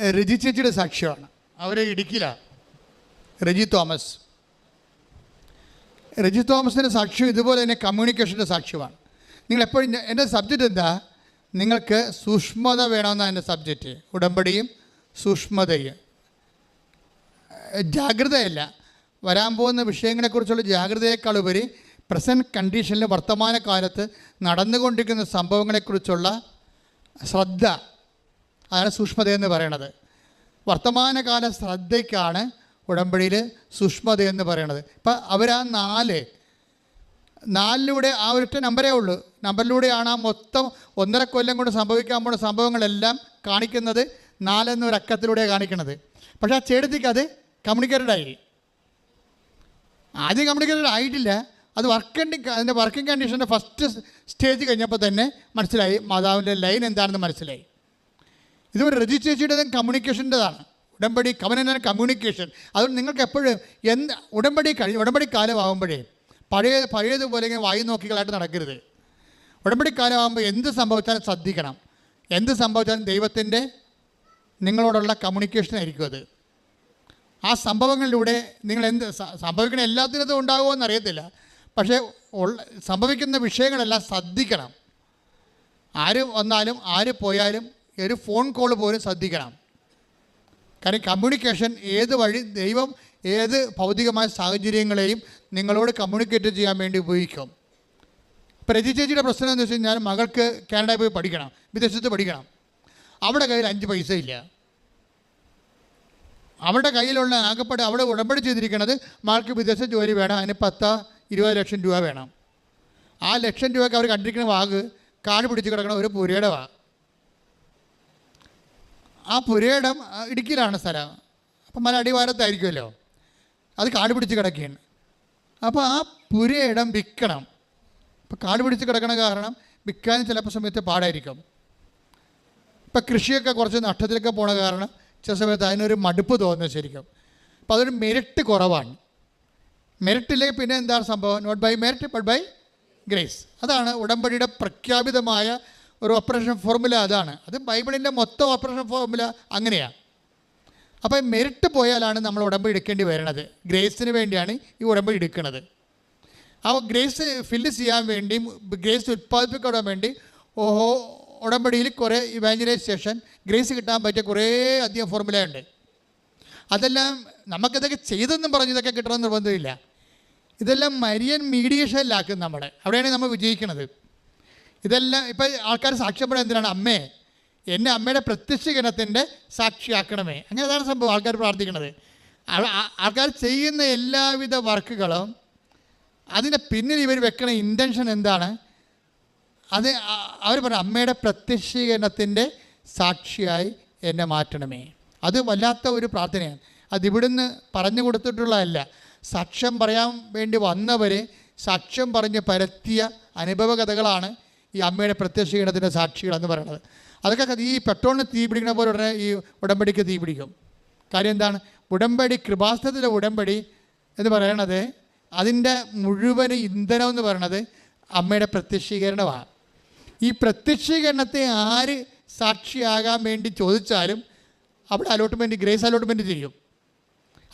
രജി ചേച്ചിയുടെ സാക്ഷ്യമാണ്. അവർ ഇടുക്കിയിലാണ് രജി തോമസ്. രജി തോമസിന്റെ സാക്ഷ്യം ഇതുപോലെ തന്നെ കമ്മ്യൂണിക്കേഷന്റെ സാക്ഷ്യമാണ്. നിങ്ങൾ എപ്പോഴും എന്റെ സബ്ജക്റ്റ് എന്താ? നിങ്ങൾക്ക് സൂക്ഷ്മത വേണമെന്നാണ് എന്റെ സബ്ജക്റ്റ് ഉടമ്പടിയും സൂക്ഷ്മതയും. ജാഗ്രതയല്ല. വരാൻ പോകുന്ന വിഷയങ്ങളെക്കുറിച്ചുള്ള ജാഗ്രതയേക്കാൾ ഉപരി പ്രസന്റ് കണ്ടീഷനിൽ വർത്തമാനകാലത്ത് നടന്നുകൊണ്ടിരിക്കുന്ന സംഭവങ്ങളെക്കുറിച്ചുള്ള ശ്രദ്ധ അതാണ് സൂക്ഷ്മതയെന്ന് പറയണത്. വർത്തമാനകാല ശ്രദ്ധയ്ക്കാണ് ഉടമ്പടിയിൽ സൂക്ഷ്മതയെന്ന് പറയണത്. ഇപ്പം അവരാ നാല്. നാലിലൂടെ ആ ഒരൊറ്റ നമ്പരേ ഉള്ളൂ. നമ്പറിലൂടെയാണ് ആ മൊത്തം ഒന്നര കൊല്ലം കൊണ്ട് സംഭവിക്കാൻ പോകുന്ന സംഭവങ്ങളെല്ലാം കാണിക്കുന്നത് നാലെന്നൊരു അക്കത്തിലൂടെ കാണിക്കുന്നത് പക്ഷേ ആ ചേട്ടത്തിക്ക് അത് കമ്മ്യൂണിക്കേറ്റഡ് ആയി. ആദ്യം കമ്മ്യൂണിക്കേറ്റഡ് ആയിട്ടില്ല. അത് വർക്കിന്റെ അതിന്റെ വർക്കിംഗ് കണ്ടീഷന്റെ ഫസ്റ്റ് സ്റ്റേജ് കഴിഞ്ഞപ്പോൾ തന്നെ മനസ്സിലായി. മാതാവിന്റെ ലൈൻ എന്താണെന്ന് മനസ്സിലായി. ഇതുപോലെ രജി ചേച്ചിയുടെ കമ്മ്യൂണിക്കേഷന്റെതാണ് ഉടമ്പടി കവനന കമ്മ്യൂണിക്കേഷൻ അതുകൊണ്ട് നിങ്ങൾക്ക് എപ്പോഴും എന്ത് ഉടമ്പടി കഴിഞ്ഞ് ഉടമ്പടി കാലമാകുമ്പോഴേ പഴയ പഴയതുപോലെ ഇങ്ങനെ വായി നോക്കികളായിട്ട് നടക്കരുത്. ഉടമ്പടി കാലമാകുമ്പോൾ എന്ത് സംഭവിച്ചാലും ശ്രദ്ധിക്കണം. എന്ത് സംഭവിച്ചാലും ദൈവത്തിന്റെ നിങ്ങളോടുള്ള കമ്മ്യൂണിക്കേഷൻ ആയിരിക്കും അത്. ആ സംഭവങ്ങളിലൂടെ നിങ്ങൾ എന്ത് സംഭവിക്കണ എല്ലാത്തിനതും ഉണ്ടാകുമോ എന്നറിയത്തില്ല. പക്ഷേ സംഭവിക്കുന്ന വിഷയങ്ങളെല്ലാം ശ്രദ്ധിക്കണം. ആര് വന്നാലും ആര് പോയാലും ഒരു ഫോൺ കോൾ പോലും ശ്രദ്ധിക്കണം. കാരണം കമ്മ്യൂണിക്കേഷൻ ഏത് വഴി ദൈവം ഏത് ഭൗതികമായ സാഹചര്യങ്ങളെയും നിങ്ങളോട് കമ്മ്യൂണിക്കേറ്റ് ചെയ്യാൻ വേണ്ടി ഉപയോഗിക്കും. പ്രജി രജി ചേച്ചിയുടെ പ്രശ്നം എന്ന് വെച്ച് കഴിഞ്ഞാൽ മകൾക്ക് കാനഡയിൽ പോയി പഠിക്കണം വിദേശത്ത് പഠിക്കണം. അവിടെ കയ്യിൽ അഞ്ച് പൈസ ഇല്ല. അവരുടെ കയ്യിലുള്ള ആകപ്പാട് അവിടെ ഉടമ്പടി ചെയ്തിരിക്കുന്നത് മകൾക്ക് വിദേശ ജോലി വേണം അതിന് പത്ത് ഇരുപത് ലക്ഷം രൂപ വേണം. ആ ലക്ഷം രൂപയ്ക്ക് അവർ കണ്ടിരിക്കുന്ന വാഗ് കാട് പിടിച്ച് കിടക്കണ ഒരു പുരയുടെ വാ ആ പുരയിടം ഇടുക്കിയിലാണ് സ്ഥലം. അപ്പം മല അടിവാരത്തായിരിക്കുമല്ലോ. അത് കാട് പിടിച്ച് കിടക്കുകയാണ്. അപ്പോൾ ആ പുരയിടം വിൽക്കണം. ഇപ്പോൾ കാട് പിടിച്ച് കിടക്കണ കാരണം വിൽക്കാൻ ചിലപ്പോൾ സമയത്ത് പാടായിരിക്കും. ഇപ്പം കൃഷിയൊക്കെ കുറച്ച് നഷ്ടത്തിലൊക്കെ പോണ കാരണം ചില സമയത്ത് അതിനൊരു മടുപ്പ് തോന്നുന്നത് ശരിക്കും. അപ്പോൾ അതൊരു മെരിട്ട് കുറവാണ്. മെരിറ്റില്ലെങ്കിൽ പിന്നെ എന്താണ് സംഭവം? Not by merit but by grace അതാണ് ഉടമ്പടിയുടെ പ്രഖ്യാപിതമായ ഒരു ഓപ്പറേഷൻ ഫോർമുല അതാണ്. അത് ബൈബിളിന്റെ മൊത്തം ഓപ്പറേഷൻ ഫോർമുല അങ്ങനെയാണ്. അപ്പോൾ മെറിറ്റ് പോയാലാണ് നമ്മൾ ഉടമ്പ് എടുക്കേണ്ടി വരുന്നത് ഗ്രേസിന് വേണ്ടിയാണ് ഈ ഉടമ്പ് എടുക്കുന്നത്. അപ്പോൾ ഗ്രേസ് ഫില്ല് ചെയ്യാൻ വേണ്ടി ഗ്രേസ് ഉത്പാദിപ്പിക്കാൻ വേണ്ടി ഓഹോ ഉടമ്പടിയിൽ കുറേ ഇവാഞ്ചലൈസേഷൻ ഗ്രേസ് കിട്ടാൻ പറ്റിയ കുറേ അധികം ഫോർമുലയുണ്ട് അതെല്ലാം നമുക്കിതൊക്കെ ചെയ്തെന്നും പറഞ്ഞ് ഇതൊക്കെ കിട്ടണമെന്ന് നിർബന്ധമില്ല. ഇതെല്ലാം മരിയൻ മീഡിയേഷനിലാക്കും നമ്മളെ. അവിടെയാണ് നമ്മൾ വിജയിക്കുന്നത്. ഇതെല്ലാം ഇപ്പം ആൾക്കാർ സാക്ഷ്യപ്പെടുന്നത് എന്തിനാണ്? അമ്മേ എന്നെ അമ്മയുടെ പ്രത്യക്ഷീകരണത്തിന്റെ സാക്ഷിയാക്കണമേ. അങ്ങനെ അതാണ് സംഭവം ആൾക്കാർ പ്രാർത്ഥിക്കുന്നത് ആൾക്കാർ ചെയ്യുന്ന എല്ലാവിധ വർക്കുകളും അതിന്റെ പിന്നിൽ ഇവർ വെക്കണ ഇന്റൻഷൻ എന്താണ്? അത് അവർ പറഞ്ഞു അമ്മയുടെ പ്രത്യക്ഷീകരണത്തിന്റെ സാക്ഷിയായി എന്നെ മാറ്റണമേ. അത് വല്ലാത്ത ഒരു പ്രാർത്ഥനയാണ്. അത് ഇവിടുന്ന് പറഞ്ഞു കൊടുത്തിട്ടുള്ളതല്ല. സാക്ഷ്യം പറയാൻ വേണ്ടി വന്നവർ സാക്ഷ്യം പറഞ്ഞ് പരത്തിയ അനുഭവ കഥകളാണ് ഈ അമ്മയുടെ പ്രത്യക്ഷീകരണത്തിന്റെ സാക്ഷികളെന്ന് പറയുന്നത് അതൊക്കെ ഈ പെട്രോളിന് തീ പിടിക്കുന്ന പോലെ ഉടനെ ഈ ഉടമ്പടിക്ക് തീ പിടിക്കും. കാര്യം എന്താണ്? ഉടമ്പടി കൃപാസനത്തിലെ ഉടമ്പടി എന്ന് പറയണത് അതിന്റെ മുഴുവൻ ഇന്ധനം എന്ന് പറയണത് അമ്മയുടെ പ്രത്യക്ഷീകരണമാണ്. ഈ പ്രത്യക്ഷീകരണത്തെ ആര് സാക്ഷിയാകാൻ വേണ്ടി ചോദിച്ചാലും അവിടെ അലോട്ട്മെന്റ് ഗ്രേസ് അലോട്ട്മെന്റ് ചെയ്യും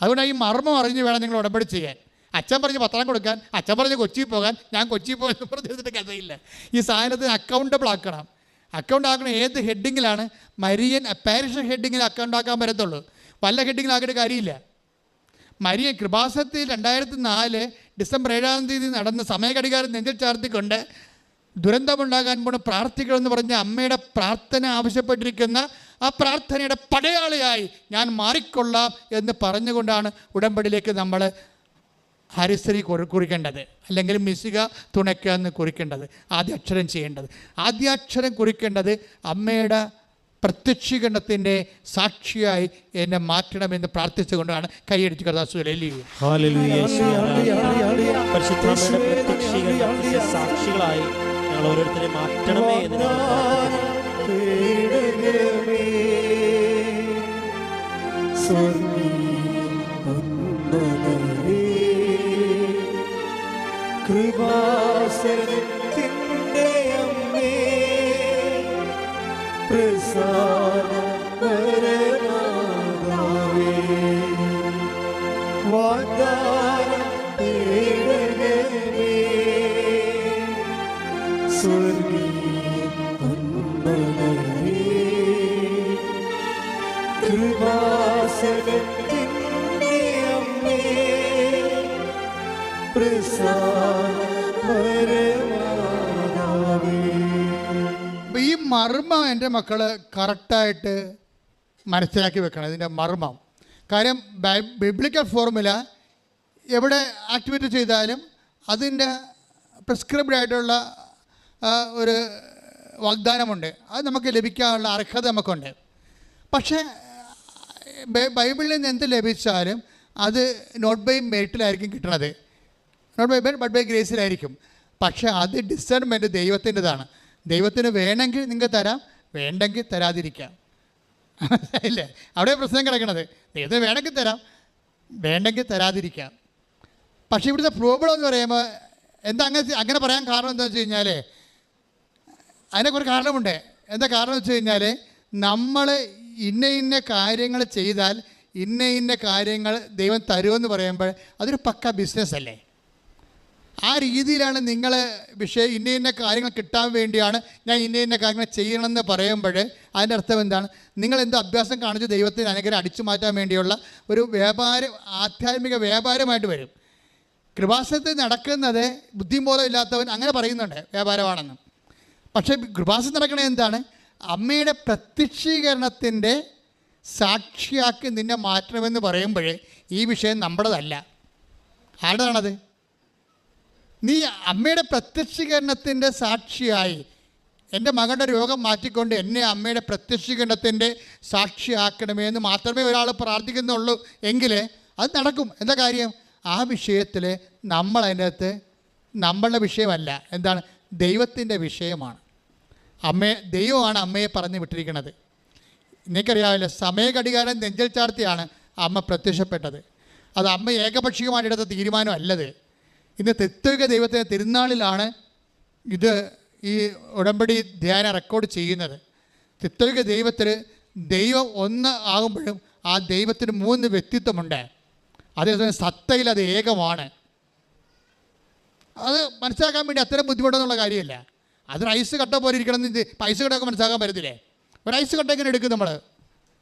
അതുകൊണ്ട് ഈ മർമ്മം അറിഞ്ഞ് വേണം നിങ്ങൾ ഉടമ്പടി ചെയ്യാൻ. അച്ഛൻ പറഞ്ഞ് പത്രം കൊടുക്കാൻ അച്ഛൻ പറഞ്ഞ് കൊച്ചിയിൽ പോകാൻ ഞാൻ കൊച്ചി പോയെന്ന് പറഞ്ഞിട്ട് കഥയില്ല. ഈ സാധനത്തിന് അക്കൗണ്ടബിൾ ആക്കണം. അക്കൗണ്ട് ആക്കണം ഏത് ഹെഡിങ്ങിലാണ് മരിയൻ പാരിഷ് ഹെഡിങ്ങിൽ അക്കൗണ്ട് ആക്കാൻ പറ്റത്തുള്ളൂ. വല്ല ഹെഡിങ്ങിലാക്കിയിട്ട് കാര്യമില്ല. മരിയൻ കൃപാസത്തിൽ രണ്ടായിരത്തി നാല് ഡിസംബർ ഏഴാം തീയതി നടന്ന സമയഘടികാരം നെഞ്ചിൽ ചാർത്തിക്കൊണ്ട് ദുരന്തമുണ്ടാകാൻ പോണ പ്രാർത്ഥിക്കണമെന്ന് പറഞ്ഞ അമ്മയുടെ പ്രാർത്ഥന ആവശ്യപ്പെട്ടിരിക്കുന്ന ആ പ്രാർത്ഥനയുടെ പടയാളിയായി ഞാൻ മാറിക്കൊള്ളാം എന്ന് പറഞ്ഞുകൊണ്ടാണ് ഉടമ്പടിയിലേക്ക് നമ്മൾ ഹരിശ്രീ കുറി കുറിക്കേണ്ടത് അല്ലെങ്കിൽ മിസിക തുണയ്ക്കുക എന്ന് കുറിക്കേണ്ടത് ആദ്യാക്ഷരം ചെയ്യേണ്ടത്. ആദ്യാക്ഷരം കുറിക്കേണ്ടത് അമ്മയുടെ പ്രത്യക്ഷീകരണത്തിന്റെ സാക്ഷിയായി എന്നെ മാറ്റണമെന്ന് പ്രാർത്ഥിച്ചുകൊണ്ടാണ് കൈയടിച്ച് സാക്ഷികളായി ഞങ്ങൾ ഓരോരുത്തരെ മാറ്റണമേ എന്ന് ഞങ്ങൾ കൃപാസനത്തിന്റെ അമ്മേ പ്രസാദ പരമാതാവേ വാഗ്ദാന പേടകമേ സ്വർഗീയ അമ്പലമേ കൃപാസനത്തിന്റെ അമ്മേ പ്രസാദ മർമ്മം എന്റെ മക്കൾ കറക്റ്റായിട്ട് മനസ്സിലാക്കി വെക്കണം ഇതിന്റെ മർമ്മം. കാര്യം ബിബ്ലിക്കൽ ഫോർമുല എവിടെ ആക്ടിവേറ്റ് ചെയ്താലും അതിന്റെ പ്രിസ്ക്രിപ്ഡ് ആയിട്ടുള്ള ഒരു വാഗ്ദാനമുണ്ട്. അത് നമുക്ക് ലഭിക്കാനുള്ള അർഹത നമുക്കുണ്ട്. പക്ഷേ ബൈബിളിൽ നിന്ന് എന്ത് ലഭിച്ചാലും അത് നോട്ട് ബൈ മെറിറ്റിലായിരിക്കും കിട്ടണത്. നോട്ട് ബൈ ബട്ട് ബൈ ഗ്രേസിലായിരിക്കും. പക്ഷേ അത് ഡിസേൺമെന്റ് ദൈവത്തിന്റെതാണ്. ദൈവത്തിന് വേണമെങ്കിൽ നിങ്ങൾക്ക് തരാം വേണ്ടെങ്കിൽ തരാതിരിക്കാം. ഇല്ലേ അവിടെ പ്രശ്നം കിടക്കണത്. ദൈവത്തിന് വേണമെങ്കിൽ തരാം വേണ്ടെങ്കിൽ തരാതിരിക്കാം. പക്ഷേ ഇവിടുത്തെ പ്രോബ്ലം എന്ന് പറയുമ്പോൾ എന്താ അങ്ങനെ അങ്ങനെ പറയാൻ കാരണം എന്താ വെച്ച് കഴിഞ്ഞാൽ അതിനൊക്കെ കാരണമുണ്ട്. എന്താ കാരണം വെച്ച് കഴിഞ്ഞാൽ നമ്മൾ ഇന്ന ഇന്ന കാര്യങ്ങൾ ചെയ്താൽ ഇന്ന ഇന്ന കാര്യങ്ങൾ ദൈവം തരുമെന്ന് പറയുമ്പോൾ അതൊരു പക്ക ബിസിനസ് അല്ലേ? ആ രീതിയിലാണ് നിങ്ങൾ വിഷയം ഇന്ന ഇന്ന കാര്യങ്ങൾ കിട്ടാൻ വേണ്ടിയാണ് ഞാൻ ഇന്ന ഇന്ന കാര്യങ്ങൾ ചെയ്യണമെന്ന് പറയുമ്പോൾ അതിന്റെ അർത്ഥം എന്താണ്? നിങ്ങൾ എന്ത് അഭ്യാസം കാണിച്ച് ദൈവത്തിന് അനുഗ്രഹം അടിച്ചു മാറ്റാൻ വേണ്ടിയുള്ള ഒരു വ്യാപാരം ആധ്യാത്മിക വ്യാപാരമായിട്ട് വരും. കൃപാസനത്തിൽ നടക്കുന്നത് ബുദ്ധിബോധമില്ലാത്തവൻ അങ്ങനെ പറയുന്നുണ്ട് വ്യാപാരമാണെന്ന്. പക്ഷേ കൃപാസനം നടക്കണത് എന്താണ്? അമ്മയുടെ പ്രത്യക്ഷീകരണത്തിന്റെ സാക്ഷിയാക്കി നിന്നെ മാറ്റണമെന്ന് പറയുമ്പോഴേ ഈ വിഷയം നമ്മുടേതല്ല. ആരുടേതാണത്? നീ അമ്മയുടെ പ്രത്യക്ഷീകരണത്തിന്റെ സാക്ഷിയായി. എന്റെ മകളുടെ രോഗം മാറ്റിക്കൊണ്ട് എന്നെ അമ്മയുടെ പ്രത്യക്ഷീകരണത്തിന്റെ സാക്ഷിയാക്കണമേ എന്ന് മാത്രമേ ഒരാൾ പ്രാർത്ഥിക്കുന്നുള്ളൂ. എങ്കിൽ അത് നടക്കും. എന്താ കാര്യം? ആ വിഷയത്തിൽ നമ്മൾ അതിനകത്ത് നമ്മളുടെ വിഷയമല്ല. എന്താണ്? ദൈവത്തിന്റെ വിഷയമാണ്. അമ്മയെ ദൈവമാണ് അമ്മയെ പറഞ്ഞു വിട്ടിരിക്കുന്നത്. നിനക്കറിയാവില്ല സമയഘടികാരം നെഞ്ചൽ ചാർത്തിയാണ് അമ്മ പ്രത്യക്ഷപ്പെട്ടത്. അത് അമ്മ ഏകപക്ഷീയമായിട്ട് എടുത്ത തീരുമാനമല്ലത്. ഇന്ന് തെത്തുക ദൈവത്തിന്റെ തിരുനാളിലാണ് ഇത് ഈ ഉടമ്പടി ധ്യാനം റെക്കോർഡ് ചെയ്യുന്നത്. തെത്തുക ദൈവത്തിൽ ദൈവം ഒന്ന് ആകുമ്പോഴും ആ ദൈവത്തിന് മൂന്ന് വ്യക്തിത്വമുണ്ട്. അതേസമയം സത്തയിൽ അത് ഏകമാണ്. അത് മനസ്സിലാക്കാൻ വേണ്ടി അത്ര ബുദ്ധിമുട്ടെന്നുള്ള കാര്യമില്ല. അതൊരു ഐസ് കട്ട പോലെ ഇരിക്കണം എന്ന് ഐസ് കട്ടൊക്കെ മനസ്സിലാക്കാൻ പറ്റത്തില്ലേ? ഒരു ഐസ് കട്ട ഇങ്ങനെ എടുക്കും നമ്മൾ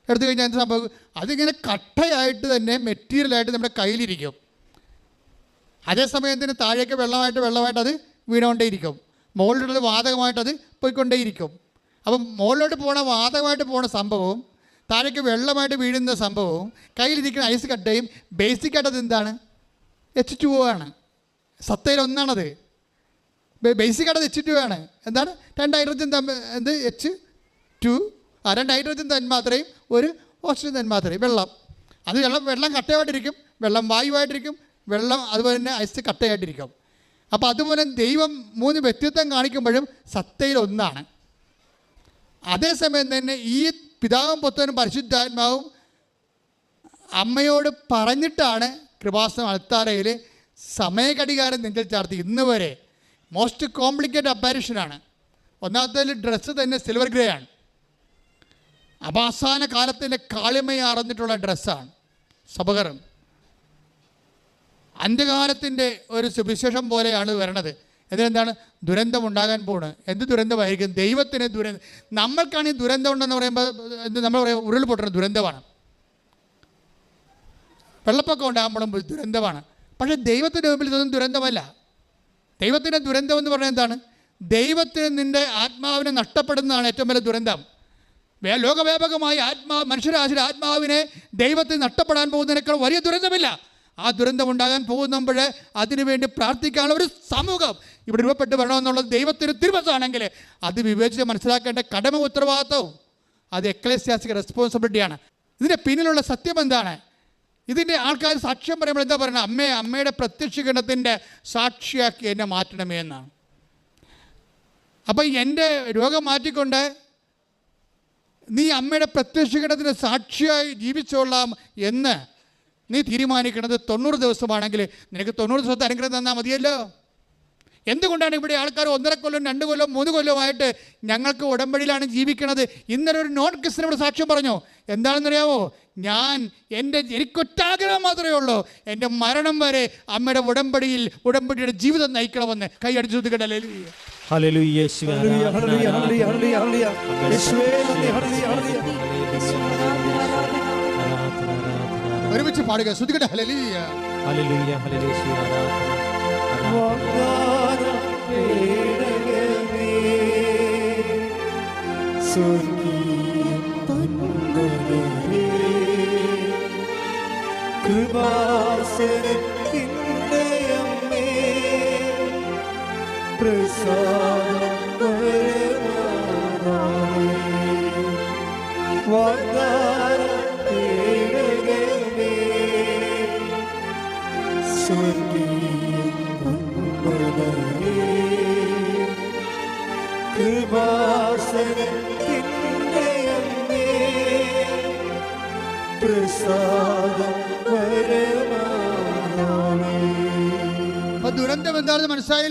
എടുത്തു കഴിഞ്ഞാൽ എന്ത് സംഭവം അതിങ്ങനെ കട്ടയായിട്ട് തന്നെ മെറ്റീരിയലായിട്ട് നമ്മുടെ കയ്യിലിരിക്കും. അതേസമയത്തിന് താഴേക്ക് വെള്ളമായിട്ട് വെള്ളമായിട്ട് അത് വീണുകൊണ്ടേയിരിക്കും. മുകളിലുള്ള വാതകമായിട്ട് അത് പോയിക്കൊണ്ടേയിരിക്കും. അപ്പം മുകളിലോട്ട് പോണ വാതകമായിട്ട് പോണ സംഭവവും താഴേക്ക് വെള്ളമായിട്ട് വീഴുന്ന സംഭവവും കയ്യിലിരിക്കുന്ന ഐസ് കട്ടയും ബേസിക്കായിട്ട് അത് എന്താണ് എച്ച് ടു ആണ് സത്തയിൽ ഒന്നാണത്. ബേസിക് ആയിട്ട് എച്ച് ടു ആണ് എന്താണ്? രണ്ട് ഹൈഡ്രജൻ തമ്മിൽ എന്ത്? എച്ച് ടു ആ രണ്ട് ഹൈഡ്രജൻ തന്മാത്രയും ഒരു ഓക്സിജൻ തന്മാത്രയും വെള്ളം. അത് വെള്ളം വെള്ളം കട്ടയായിട്ടിരിക്കും. വെള്ളം വായുവായിട്ടിരിക്കും. വെള്ളം അതുപോലെ തന്നെ ഐസ് കട്ടയായിട്ടിരിക്കും. അപ്പോൾ അതുപോലെ ദൈവം മൂന്ന് വ്യക്തിത്വം കാണിക്കുമ്പോഴും സത്തയിൽ ഒന്നാണ്. അതേസമയം തന്നെ ഈ പിതാവും പുത്രനും പരിശുദ്ധാത്മാവും അമ്മയോട് പറഞ്ഞിട്ടാണ് കൃപാസനം അൾത്താരയിൽ സമയഘടികാരം നെഞ്ചിൽ ചാർത്തി. ഇന്ന് വരെ മോസ്റ്റ് കോംപ്ലിക്കേറ്റഡ് അപ്പാരിഷനാണ് ഒന്നാമത്തെ ഡ്രസ്സ് തന്നെ സിൽവർ ഗ്രേ ആണ്. അപാസാന കാലത്തിന്റെ കാളിമയാർന്നിട്ടുള്ള ഡ്രസ്സാണ് സബകരം അന്ത്യകാലത്തിന്റെ ഒരു സുവിശേഷം പോലെയാണ് വരണത്. എന്തിനെന്താണ് ദുരന്തം ഉണ്ടാകാൻ പോണ്. എന്ത് ദുരന്തമായിരിക്കും? ദൈവത്തിന് ദുരന്ത നമ്മൾക്കാണ് ഈ ദുരന്തം ഉണ്ടെന്ന് പറയുമ്പോൾ എന്ത് നമ്മൾ പറയാം ഉരുൾപൊട്ടുന്ന ദുരന്തമാണ്. വെള്ളപ്പൊക്കം ഉണ്ടാകുമ്പോഴും ദുരന്തമാണ്. പക്ഷേ ദൈവത്തിന്റെ മുമ്പിൽ ഇതൊന്നും ദുരന്തമല്ല. ദൈവത്തിന്റെ ദുരന്തം എന്ന് പറഞ്ഞാൽ എന്താണ്? ദൈവത്തിന് നിന്റെ ആത്മാവിനെ നഷ്ടപ്പെടുന്നതാണ് ഏറ്റവും വലിയ ദുരന്തം. വേ- ലോകവ്യാപകമായി ആത്മാ മനുഷ്യരാശിയുടെ ആത്മാവിനെ ദൈവത്തിന് നഷ്ടപ്പെടാൻ പോകുന്നതിനേക്കാൾ വലിയ ദുരന്തമില്ല. ആ ദുരന്തം ഉണ്ടാകാൻ പോകുമ്പോൾ അതിനുവേണ്ടി പ്രാർത്ഥിക്കാനുള്ള ഒരു സമൂഹം ഇവിടെ രൂപപ്പെട്ട് വരണമെന്നുള്ളത് ദൈവത്തിന് തിരുവസാണെങ്കിൽ അത് വിവേചിച്ച് മനസ്സിലാക്കേണ്ട കടമ ഉത്തരവാദിത്വവും അത് എക്ലേസ്യാസിക റെസ്പോൺസിബിലിറ്റിയാണ് ഇതിന്റെ പിന്നിലുള്ള സത്യം എന്താണ്? ഇതിന്റെ ആൾക്കാർ സാക്ഷ്യം പറയുമ്പോൾ എന്താ പറയുന്നത്? അമ്മയെ അമ്മയുടെ പ്രത്യക്ഷീകരണത്തിന്റെ സാക്ഷിയാക്കി എന്നെ മാറ്റണമേ എന്നാണ്. അപ്പം എന്റെ രോഗം മാറ്റിക്കൊണ്ട് നീ അമ്മയുടെ പ്രത്യക്ഷീകരണത്തിന്റെ സാക്ഷിയായി ജീവിച്ചോളാം എന്ന് നീ തീരുമാനിക്കുന്നത് തൊണ്ണൂറ് ദിവസമാണെങ്കിൽ നിനക്ക് തൊണ്ണൂറ് ദിവസത്തെ അനുഗ്രഹം തന്നാൽ മതിയല്ലോ. എന്തുകൊണ്ടാണ് ഇവിടെ ആൾക്കാർ ഒന്നര കൊല്ലം രണ്ട് കൊല്ലം മൂന്ന് കൊല്ലമായിട്ട് ഞങ്ങൾക്ക് ഉടമ്പടിയിലാണ് ജീവിക്കുന്നത് ഇന്നലെ ഒരു നോൺ ഇവിടെ സാക്ഷ്യം പറഞ്ഞു. എന്താണെന്നറിയാമോ? ഞാൻ എന്റെ എനിക്കൊറ്റാഗ്രഹം മാത്രമേ ഉള്ളൂ. എന്റെ മരണം വരെ അമ്മയുടെ ഉടമ്പടിയിൽ ഉടമ്പടിയുടെ ജീവിതം നയിക്കണമെന്ന്. കൈയടിച്ചു കേട്ടല്ലേ ഹല്ലേലൂയ. യേശുവേ ഒരുമിച്ച് പാടുക ശ്രുതികട്ടെ ഹല്ലേലൂയ ഹല്ലേലൂയ ഹല്ലേലൂയ യേശുവേ ആരാധന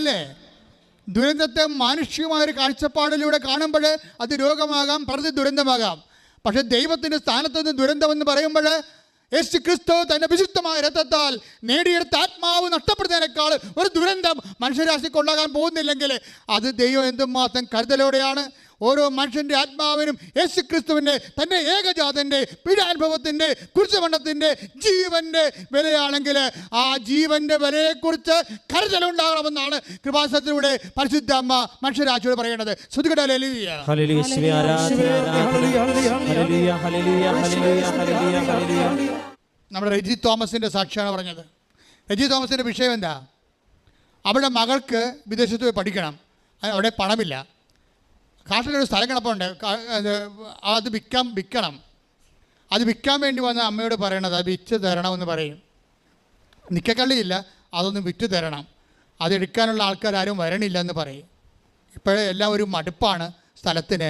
മനസ്സിലായില്ലേ ദുരന്തത്തെ മാനുഷികമായ ഒരു കാഴ്ചപ്പാടിലൂടെ കാണുമ്പോൾ അത് രോഗമാകാം പ്രതി ദുരന്തമാകാം. പക്ഷെ ദൈവത്തിന്റെ സ്ഥാനത്ത് നിന്ന് ദുരന്തമെന്ന് പറയുമ്പോൾ യേശു ക്രിസ്തു തന്റെ വിശുദ്ധമായ രഥത്താൽ നേടിയെടുത്ത ആത്മാവ് നഷ്ടപ്പെടുന്നതിനേക്കാൾ ഒരു ദുരന്തം മനുഷ്യരാശിക്ക് ഉണ്ടാകാൻ പോകുന്നില്ലെങ്കിൽ അത് ദൈവം എന്തുമാത്രം കരുതലോടെയാണ് ഓരോ മനുഷ്യന്റെ ആത്മാവിനും യേശു ക്രിസ്തുവിന്റെ തന്റെ ഏകജാതന്റെ പീഡാനുഭവത്തിന്റെ കുരിശുമണ്ണത്തിന്റെ ജീവന്റെ വിലയാണെങ്കിൽ ആ ജീവന്റെ വിലയെക്കുറിച്ച് കരുതലുണ്ടാകണമെന്നാണ് കൃപാസത്തിലൂടെ പരിശുദ്ധ അമ്മ മനുഷ്യരാശിയോട് പറയുന്നത് ശ്രുതികടലിയ ഹല്ലേലൂയ. യേശുവേ ആരാധന ആരാധന. Hallelujah hallelujah hallelujah hallelujah hallelujah നമ്മുടെ രജി തോമസിന്റെ സാക്ഷിയാണ് പറഞ്ഞത്. രജി തോമസിന്റെ വിഷയം എന്താ? അവിടെ മകൾക്ക് വിദേശത്ത് പോയി പഠിക്കണം. അവിടെ പണമില്ല. കാട്ടിലൊരു സ്ഥലം കിടപ്പുണ്ട് അത് വിൽക്കാൻ വിൽക്കണം. അത് വിൽക്കാൻ വേണ്ടി വന്ന അമ്മയോട് പറയണത് അത് വിറ്റ് തരണമെന്ന് പറയും. നിക്കക്കള്ളിയില്ല അതൊന്ന് വിറ്റ് തരണം. അതെടുക്കാനുള്ള ആൾക്കാർ ആരും വരണില്ല എന്ന് പറയും. ഇപ്പോഴേ എല്ലാം ഒരു മടുപ്പാണ് സ്ഥലത്തിന്.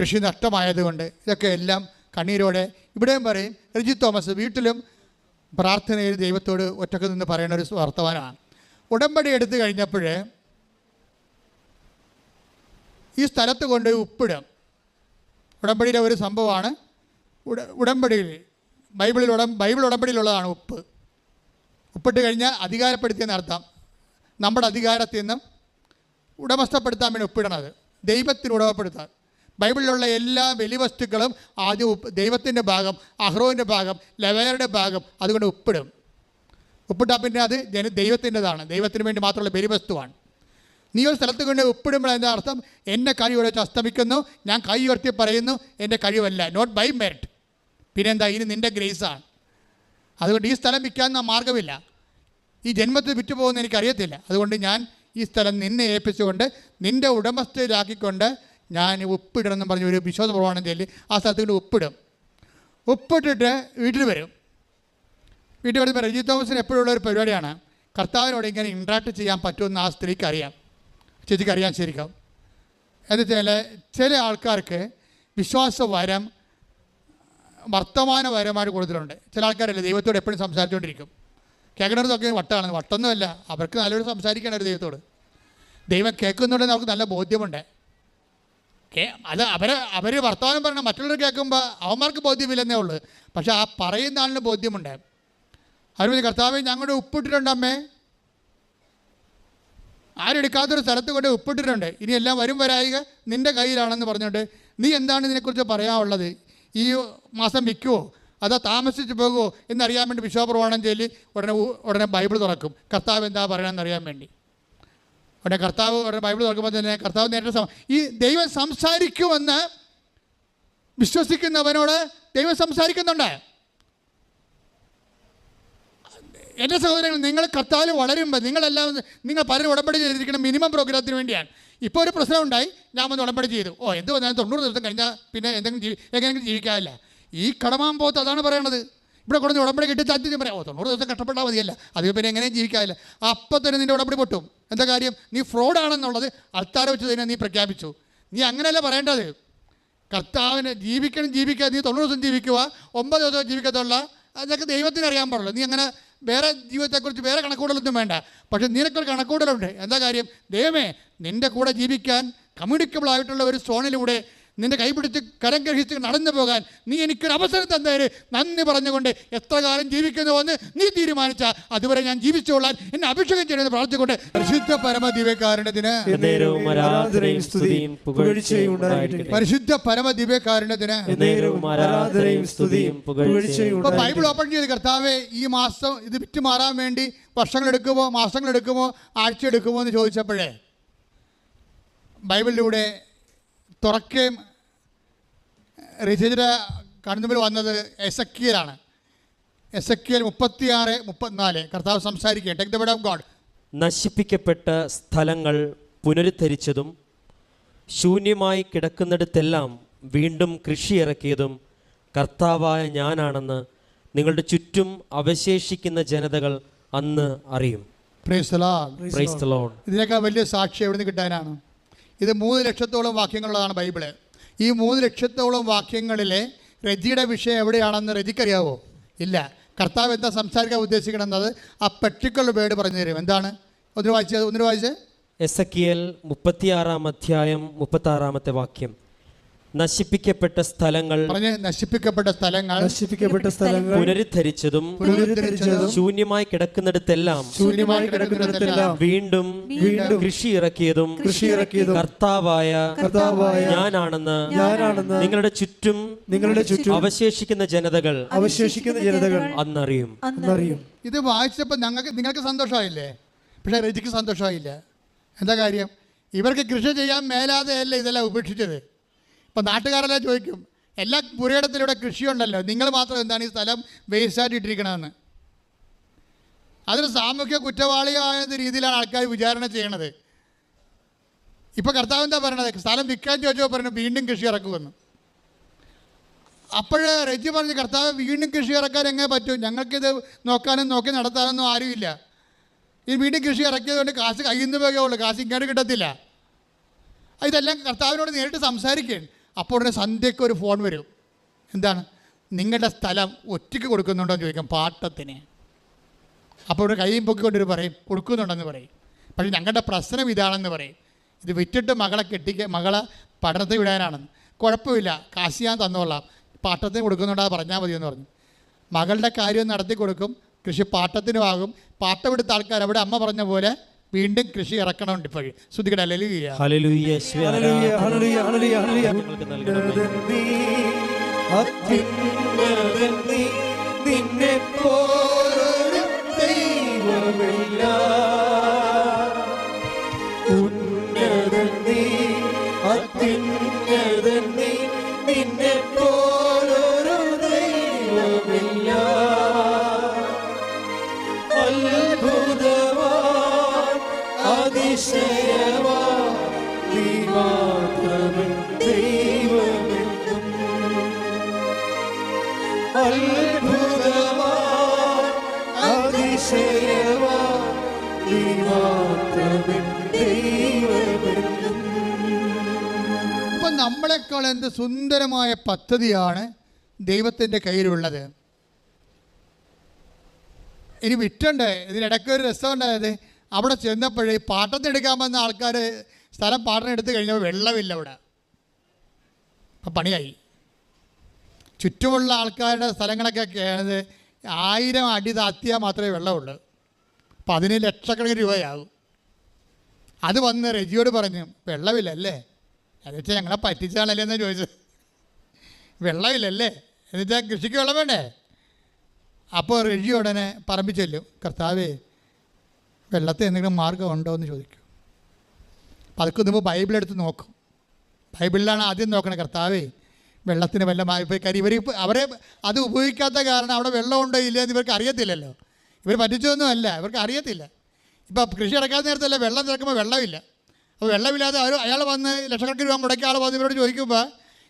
കൃഷി നഷ്ടമായതുകൊണ്ട് ഇതൊക്കെ എല്ലാം കണ്ണീരോടെ ഇവിടെയും പറയും. രജിത് തോമസ് വീട്ടിലും പ്രാർത്ഥനയിൽ ദൈവത്തോട് ഒറ്റയ്ക്ക് നിന്ന് പറയുന്ന ഒരു വർത്തമാനമാണ്. ഉടമ്പടി എടുത്തു കഴിഞ്ഞപ്പോൾ ഈ സ്ഥലത്ത് കൊണ്ടുപോയി ഉപ്പിടും. ഉടമ്പടിയിലെ ഒരു സംഭവമാണ്. ഉട ഉടമ്പടിയിൽ ബൈബിളിൽ ഉടം ബൈബിൾ ഉടമ്പടിയിലുള്ളതാണ് ഉപ്പ്. ഉപ്പിട്ട് കഴിഞ്ഞാൽ അധികാരപ്പെടുത്തിയെന്ന് അർത്ഥം നമ്മുടെ അധികാരത്തിൽ നിന്നും ഉടമസ്ഥപ്പെടുത്താൻ വേണ്ടി ഉപ്പിടണത്. ദൈവത്തിന് ഉടമപ്പെടുത്താൻ. ബൈബിളിലുള്ള എല്ലാ വെലിവസ്തുക്കളും ആദ്യം ഉപ്പ് ദൈവത്തിന്റെ ഭാഗം അഹ്റോവിന്റെ ഭാഗം ലവേറുടെ ഭാഗം അതുകൊണ്ട് ഉപ്പിടും. ഉപ്പിട്ടാൽ പിന്നെ അത് ജന ദൈവത്തിന്റെതാണ്. ദൈവത്തിന് വേണ്ടി മാത്രമുള്ള ബലിവസ്തുവാണ് നീ ഒരു സ്ഥലത്ത് കൊണ്ട് ഉപ്പിടുമ്പോൾ എന്താ അർത്ഥം എന്റെ കഴിവ് വെച്ച് അസ്തമിക്കുന്നു ഞാൻ കൈ ഉയർത്തി പറയുന്നു എന്റെ കഴിവല്ല നോട്ട് ബൈ മെറിറ്റ് പിന്നെന്താ ഇനി നിന്റെ ഗ്രേസാണ് അതുകൊണ്ട് ഈ സ്ഥലം വിൽക്കാൻ മാർഗമില്ല. ഈ ജന്മത്തിൽ വിറ്റുപോകുന്ന എനിക്കറിയത്തില്ല. അതുകൊണ്ട് ഞാൻ ഈ സ്ഥലം നിന്നെ ഏൽപ്പിച്ചുകൊണ്ട് നിന്റെ ഉടമസ്ഥയിലാക്കിക്കൊണ്ട് ഞാൻ ഉപ്പിടണമെന്ന് പറഞ്ഞ ഒരു വിശ്വാസ ചൊല്ലി ആ സ്ഥലത്ത് കൊണ്ട് ഉപ്പിടും ഉപ്പിട്ടിട്ട് വീട്ടിൽ വരും. വീട്ടിൽ വരുമ്പോൾ രജി തോമസിന് എപ്പോഴുള്ള ഒരു പരിപാടിയാണ് കർത്താവിനോട് ഇങ്ങനെ ഇൻട്രാക്ട് ചെയ്യാൻ പറ്റുമെന്ന് ആ സ്ത്രീക്ക് അറിയാം. ചേച്ചിക്ക് അറിയാൻ ശരിക്കും. എന്നുവെച്ചാൽ ചില ആൾക്കാർക്ക് വിശ്വാസ വരം വർത്തമാന വരമായിട്ട് കൂടുതലുണ്ട്. ചില ആൾക്കാരല്ലേ ദൈവത്തോട് എപ്പോഴും സംസാരിച്ചുകൊണ്ടിരിക്കും കേൾക്കണതൊക്കെ വട്ടമാണ് വട്ടൊന്നുമല്ല അവർക്ക് നല്ലൊരു സംസാരിക്കണം ഒരു ദൈവത്തോട്. ദൈവം കേൾക്കുന്നുണ്ടെന്ന് അവർക്ക് നല്ല ബോധ്യമുണ്ട്. അത് അവർ അവർ വർത്തമാനം പറയണം മറ്റുള്ളവർ കേൾക്കുമ്പോൾ അവന്മാർക്ക് ബോധ്യമില്ലെന്നേ ഉള്ളൂ. പക്ഷെ ആ പറയുന്ന ആളിന് ബോധ്യമുണ്ട്. അവർ കർത്താവ് ഞങ്ങളുടെ ഉപ്പിട്ടിട്ടുണ്ട് അമ്മേ ആരെടുക്കാത്തൊരു സ്ഥലത്ത് കൊണ്ട് ഉപ്പിട്ടിട്ടുണ്ട്. ഇനി എല്ലാം വരും വരായിക നിന്റെ കയ്യിലാണെന്ന് പറഞ്ഞുകൊണ്ട് നീ എന്താണ് ഇതിനെക്കുറിച്ച് പറയാനുള്ളത്? ഈ മാസം വിൽക്കുമോ അതോ താമസിച്ച് പോകുമോ എന്നറിയാൻ വേണ്ടി വിശ്വപ്രവാണം ചൊല്ലി ഉടനെ ഉടനെ ബൈബിൾ തുറക്കും. കർത്താവ് എന്താ പറയണമെന്ന് അറിയാൻ വേണ്ടി. ഉടനെ കർത്താവ് ഉടനെ ബൈബിൾ തുറക്കുമ്പോൾ തന്നെ കർത്താവ് നേരിട്ട് ഈ ദൈവം സംസാരിക്കുമെന്ന് വിശ്വസിക്കുന്നവനോട് ദൈവം സംസാരിക്കുന്നുണ്ട്. എന്റെ സഹോദരങ്ങൾ നിങ്ങൾ കർത്താവിൽ വളരുമ്പോൾ നിങ്ങളെല്ലാം നിങ്ങൾ പലരും ഉടമ്പടി ചെയ്തിരിക്കുന്ന മിനിമം പ്രോഗ്രാമത്തിന് വേണ്ടിയാണ്. ഇപ്പോൾ ഒരു പ്രശ്നം ഉണ്ടായി ഞാൻ വന്ന് ഉടമ്പടി ചെയ്തു. ഓ എന്ത് വന്നാലും തൊണ്ണൂറ് ദിവസം കഴിഞ്ഞാൽ പിന്നെ എന്തെങ്കിലും ജീവി എങ്ങനെയെങ്കിലും ജീവിക്കാനില്ല. ഈ കടമാൻ പോത്ത് അതാണ് പറയണത്. ഇവിടെ കൊടുത്ത് ഉടമ്പടി കിട്ടി താല്പര്യം പറയാം ഓ തൊണ്ണൂറ് ദിവസം കഷ്ടപ്പെട്ടാൽ മതിയല്ല. അത് പിന്നെ എങ്ങനെയും ജീവിക്കാനില്ല. അപ്പം തന്നെ നിന്റെ ഉടമ്പടി പൊട്ടും. എന്താ കാര്യം? നീ ഫ്രോഡാണെന്നുള്ളത് അൾത്താര വെച്ച് തന്നെ നീ പ്രഖ്യാപിച്ചു. നീ അങ്ങനെയല്ല പറയേണ്ടത്. കർത്താവിന് ജീവിക്കണം ജീവിക്കുക. നീ തൊണ്ണൂറ് ദിവസം ജീവിക്കുക. ഒമ്പത് ദിവസം ജീവിക്കത്തുള്ള അതൊക്കെ ദൈവത്തിന് അറിയാൻ പാടുള്ളൂ. നീ അങ്ങനെ വേറെ ജീവിതത്തെക്കുറിച്ച് വേറെ കണക്കൂടലൊന്നും വേണ്ട. പക്ഷെ നിനക്കൊരു കണക്കൂടലുണ്ട് എന്താ കാര്യം? ദൈവമേ നിന്റെ കൂടെ ജീവിക്കാൻ കമ്മ്യൂണിക്കബിൾ ആയിട്ടുള്ള ഒരു സോണിലൂടെ നിന്റെ കൈപിടിച്ച് കരം ഗ്രഹിച്ച് നടന്നു പോകാൻ നീ എനിക്കൊരു അവസരം തന്നേര്. നന്ദി പറഞ്ഞുകൊണ്ട് എത്ര കാലം ജീവിക്കുന്നുവെന്ന് നീ തീരുമാനിച്ച അതുവരെ ഞാൻ ജീവിച്ചോളാൻ എന്നെ അഭിഷേകം ചെയ്യണമെന്ന് പ്രാർത്ഥിച്ചുകൊണ്ട് പരിശുദ്ധ പരമ ദിവ്യകാരുണ്യത്തിന് പരിശുദ്ധ പരമ ദിവ്യകാരുണ്യത്തിന് എന്നേരവും ആരാധനയും സ്തുതിയും പുകഴ്ചയും ഇപ്പൊ ബൈബിൾ ഓപ്പൺ ചെയ്ത് കർത്താവെ ഈ മാസം ഇത് വിറ്റ് മാറാൻ വേണ്ടി വർഷങ്ങൾ എടുക്കുമോ മാസങ്ങൾ എടുക്കുമോ ആഴ്ച എടുക്കുമോ എന്ന് ചോദിച്ചപ്പോഴേ ബൈബിളിലൂടെ തുറക്കുകയും രചിത കണ്ണുമ്പിൽ വന്നത് എസക്കിയലാണ്. എസക്കിയൽ മുപ്പത്തിയാറ് മുപ്പത്തിനാല്. കർത്താവ് സംസാരിക്കുക take the word of God നശിപ്പിക്കപ്പെട്ട സ്ഥലങ്ങൾ പുനരുദ്ധരിച്ചതും ശൂന്യമായി കിടക്കുന്നിടത്തെല്ലാം വീണ്ടും കൃഷി ഇറക്കിയതും കർത്താവായ ഞാനാണെന്ന് നിങ്ങളുടെ ചുറ്റും അവശേഷിക്കുന്ന ജനതകൾ അന്ന് അറിയും. ഇതിനേക്കാൾ വലിയ സാക്ഷി എവിടെ നിന്ന് കിട്ടാനാണ്? ഇത് മൂന്ന് ലക്ഷത്തോളം വാക്യങ്ങളുള്ളതാണ് ബൈബിൾ. ഈ മൂന്ന് ലക്ഷത്തോളം വാക്യങ്ങളിലെ രജിയുടെ വിഷയം എവിടെയാണെന്ന് രജിക്കറിയാവോ ഇല്ല. കർത്താവ് എന്താ സംസാരിക്കാൻ ഉദ്ദേശിക്കണമെന്നത് ആ പെർട്ടിക്കുലർ വേർഡ് പറഞ്ഞു തരും. എന്താണ്? ഒന്നിന് വായിച്ചത് ഒന്നിന് വായിച്ചേ. കിയൽ മുപ്പത്തിയാറാം അധ്യായം മുപ്പത്താറാമത്തെ വാക്യം. നശിപ്പിക്കപ്പെട്ട സ്ഥലങ്ങൾ നശിപ്പിക്കപ്പെട്ട സ്ഥലങ്ങൾ നശിപ്പിക്കപ്പെട്ട സ്ഥലങ്ങൾ പുനരുദ്ധരിച്ചതും പുനരുദ്ധരിച്ചതും ശൂന്യമായി കിടക്കുന്നിടത്തെല്ലാം ശൂന്യമായി കിടക്കുന്നിടത്തെല്ലാം വീണ്ടും വീണ്ടും കൃഷി ഇറക്കിയതും കൃഷി ഇറക്കിയതും കർത്താവായ കർത്താവായ ഞാനാണെന്ന് ഞാനാണെന്ന് നിങ്ങളുടെ ചുറ്റും നിങ്ങളുടെ ചുറ്റും അവശേഷിക്കുന്ന ജനതകൾ അവശേഷിക്കുന്ന ജനതകൾ അന്നറിയും. അന്നറിയും. ഇത് വായിച്ചപ്പോൾ ഞങ്ങൾക്ക് നിങ്ങൾക്ക് സന്തോഷമായില്ലേ? പക്ഷേ രജിക്ക് സന്തോഷമായില്ല. എന്താ കാര്യം? ഇവർക്ക് കൃഷി ചെയ്യാൻ മേലാതെയല്ല ഇതെല്ലാം ഉപേക്ഷിച്ചത്? ഇപ്പം നാട്ടുകാരെല്ലാം ചോദിക്കും എല്ലാ പുരയിടത്തിലൂടെ കൃഷിയുണ്ടല്ലോ നിങ്ങൾ മാത്രം എന്താണ് ഈ സ്ഥലം വേസ്റ്റായിട്ട് ഇട്ടിരിക്കണമെന്ന് അതൊരു സാമൂഹ്യ കുറ്റവാളിയായ രീതിയിലാണ് ആൾക്കാർ വിചാരണ ചെയ്യണത്. ഇപ്പോൾ കർത്താവ് എന്താ പറയണത്? സ്ഥലം വിൽക്കാൻ ചോദിച്ചോ പറഞ്ഞു വീണ്ടും കൃഷി ഇറക്കുമെന്ന്. അപ്പോൾ റെജി പറഞ്ഞു കർത്താവ് വീണ്ടും കൃഷി ഇറക്കാൻ എങ്ങനെ പറ്റും? ഞങ്ങൾക്കിത് നോക്കാനും നോക്കി നടത്താനൊന്നും ആരുമില്ല. ഈ വീണ്ടും കൃഷി ഇറക്കിയതുകൊണ്ട് കാശ് കയ്യിൽ പോകേ ഉള്ളൂ കാശ് ഇങ്ങോട്ട് കിട്ടത്തില്ല. ഇതെല്ലാം കർത്താവിനോട് നേരിട്ട് സംസാരിക്കുകയാണ്. അപ്പോൾ ഉടനെ സന്ധ്യയ്ക്ക് ഒരു ഫോൺ വരും. എന്താണ്? നിങ്ങളുടെ സ്ഥലം ഒറ്റയ്ക്ക് കൊടുക്കുന്നുണ്ടോ എന്ന് ചോദിക്കാം പാട്ടത്തിന്. അപ്പോൾ ഒരു കൈയും പൊക്കിക്കൊണ്ടൊരു പറയും കൊടുക്കുന്നുണ്ടെന്ന് പറയും. പക്ഷേ ഞങ്ങളുടെ പ്രശ്നം ഇതാണെന്ന് പറയും. ഇത് വിറ്റിട്ട് മകളെ കെട്ടിക്ക മകളെ പഠനത്തിൽ വിടാനാണെന്ന്. കുഴപ്പമില്ല കാശ് ഞാൻ തന്നോളാം. പാട്ടത്തിന് കൊടുക്കുന്നുണ്ടോ പറഞ്ഞാൽ മതി എന്ന് പറഞ്ഞു. മകളുടെ കാര്യം നടത്തി കൊടുക്കും കൃഷി പാട്ടത്തിനുമാകും. പാട്ടം എടുത്ത ആൾക്കാർ അവിടെ അമ്മ പറഞ്ഞ പോലെ വീണ്ടും കൃഷി ഇറക്കണമുണ്ട് ഇപ്പോഴും ശ്രുതികട ഹല്ലേലൂയ. യേശുവേ ഇപ്പം നമ്മളെക്കാൾ എന്ത് സുന്ദരമായ പദ്ധതിയാണ് ദൈവത്തിന്റെ കയ്യിലുള്ളത്. ഇനി വിറ്റണ്ടേ? ഇതിനിടയ്ക്ക് ഒരു രസമുണ്ടായത് അവിടെ ചെന്നപ്പോഴേ പാട്ടത്തിനെടുക്കാൻ വന്ന ആൾക്കാർ സ്ഥലം പാട്ടിനെടുത്ത് കഴിഞ്ഞപ്പോൾ വെള്ളമില്ല അവിടെ. അപ്പം പണിയായി. ചുറ്റുമുള്ള ആൾക്കാരുടെ സ്ഥലങ്ങളൊക്കെ ആയിരം അടി താത്തിയാൽ മാത്രമേ വെള്ളമുള്ളൂ. അപ്പം അതിന് ലക്ഷക്കണക്കിന് രൂപയാകും. അത് വന്ന് റെജിയോട് പറഞ്ഞു വെള്ളമില്ലല്ലേ? എന്ന് വെച്ചാൽ ഞങ്ങളെ പറ്റിച്ചാണല്ലേ എന്ന് ചോദിച്ചത്. വെള്ളമില്ലല്ലേ? എന്ന് വെച്ചാൽ കൃഷിക്ക് വെള്ളം വേണ്ടേ? അപ്പോൾ റെജി ഉടനെ പറമ്പിൽ ചെല്ലും. കർത്താവേ വെള്ളത്തിൽ എന്തെങ്കിലും മാർഗം ഉണ്ടോ എന്ന് ചോദിക്കും. അപ്പം അതൊക്കെ മുമ്പ് ബൈബിൾ എടുത്ത് നോക്കും. ബൈബിളിലാണ് ആദ്യം നോക്കണേ കർത്താവേ വെള്ളത്തിന് വല്ല ഇപ്പോൾ കാര്യം ഇവർ അവരെ അത് ഉപയോഗിക്കാത്ത കാരണം അവിടെ വെള്ളമുണ്ടോ ഇല്ല എന്ന് ഇവർക്ക് അറിയത്തില്ലല്ലോ. ഇവർ പറ്റിച്ചതൊന്നുമല്ല ഇവർക്ക് അറിയത്തില്ല. ഇപ്പോൾ കൃഷി ഇറക്കാത്ത നേരത്തല്ല വെള്ളം തിരക്കുമ്പോൾ വെള്ളമില്ല. അപ്പോൾ വെള്ളമില്ലാതെ അവർ അയാൾ വന്ന് ലക്ഷക്കണക്കിന് രൂപ മുടക്കിയ ആൾ വന്ന് ഇവരോട് ചോദിക്കുമ്പോൾ